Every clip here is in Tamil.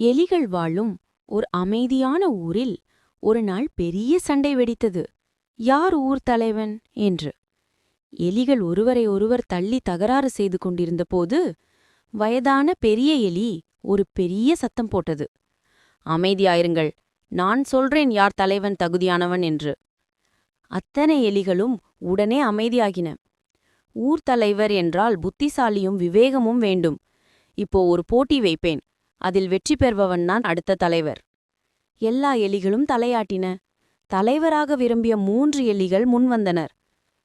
எலிகள் வாழும் ஒரு அமைதியான ஊரில் ஒரு நாள் பெரிய சண்டை வெடித்தது. யார் ஊர் தலைவன்? என்று. எலிகள் ஒருவரை ஒருவர் தள்ளி தகராறு செய்து கொண்டிருந்தபோது வயதான பெரிய எலி ஒரு பெரிய சத்தம் போட்டது. அமைதியாயிருங்கள் நான் சொல்றேன் யார் தலைவன் தகுதியானவன்? என்று. அத்தனை எலிகளும் உடனே அமைதியாகின. ஊர் தலைவர் என்றால் புத்திசாலியும் விவேகமும் வேண்டும். இப்போ ஒரு போட்டி வைப்பேன். அதில் வெற்றி பெறுபவன் தான் அடுத்த தலைவர். எல்லா எலிகளும் தலையாட்டின. தலைவராக விரும்பிய மூன்று எலிகள் முன்வந்தனர்.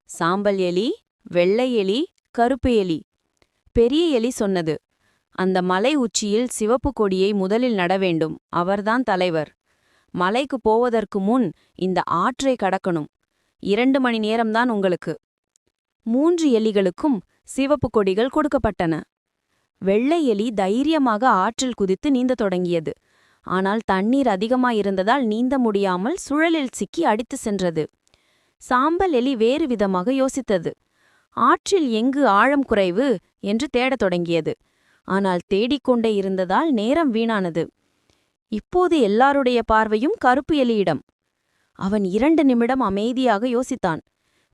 சாம்பல் எலி வெள்ளை எலி கருப்பு எலி. பெரிய எலி சொன்னது. அந்த மலை உச்சியில் சிவப்பு கொடியை முதலில் நட வேண்டும். அவர்தான் தலைவர். மலைக்கு போவதற்கு முன் இந்த ஆற்றை கடக்கணும். இரண்டு மணி நேரம்தான் உங்களுக்கு. மூன்று எலிகளுக்கும் சிவப்பு கொடிகள் கொடுக்கப்பட்டன. வெள்ளை எலி தைரியமாக ஆற்றில் குதித்து நீந்தத் தொடங்கியது. ஆனால் தண்ணீர் அதிகமாயிருந்ததால் நீந்த முடியாமல் சுழலில் சிக்கி அடித்து சென்றது. சாம்பல் எலி வேறு விதமாக யோசித்தது. ஆற்றில் எங்கு ஆழம் குறைவு என்று தேடத் தொடங்கியது. ஆனால் தேடிக்கொண்டே இருந்ததால் நேரம் வீணானது. இப்போது எல்லாருடைய பார்வையும் கருப்பு எலியிடம். அவன் இரண்டு நிமிடம் அமைதியாக யோசித்தான்.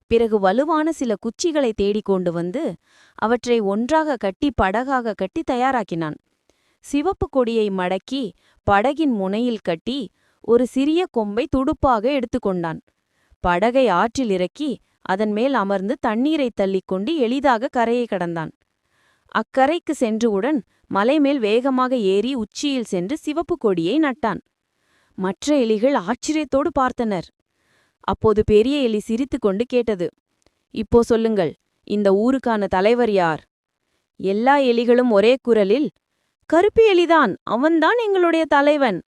பிறகு வலுவான சில குச்சிகளை தேடிக் கொண்டு வந்து அவற்றை ஒன்றாக கட்டி படகாக கட்டி தயாராக்கினான். சிவப்பு கொடியை மடக்கி படகின் முனையில் கட்டி ஒரு சிறிய கொம்பை துடுப்பாக எடுத்துக்கொண்டான் படகை ஆற்றில் இறக்கி அதன் மேல் அமர்ந்து தண்ணீரைத் தள்ளிக்கொண்டு எளிதாக கரையை கடந்தான். அக்கரைக்கு சென்றுவுடன் மலைமேல் வேகமாக ஏறி உச்சியில் சென்று சிவப்பு கொடியை நட்டான். மற்ற எலிகள் ஆச்சரியத்தோடு பார்த்தனர். அப்போது பெரிய எலி சிரித்துக்கொண்டு கேட்டது இப்போ சொல்லுங்கள் இந்த ஊருக்கான தலைவர் யார்? எல்லா எலிகளும் ஒரே குரலில் கருப்பு எலிதான் அவன்தான் எங்களுடைய தலைவன்.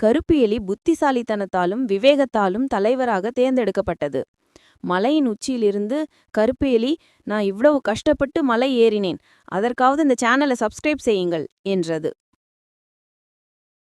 கருப்பு எலி புத்திசாலித்தனத்தாலும் விவேகத்தாலும் தலைவராக தேர்ந்தெடுக்கப்பட்டது. மலையின் உச்சியிலிருந்து கருப்பு எலி நான் இவ்வளவு கஷ்டப்பட்டு மலை ஏறினேன் அதற்காவது இந்த சேனலை சப்ஸ்கிரைப் செய்யுங்கள் என்றது.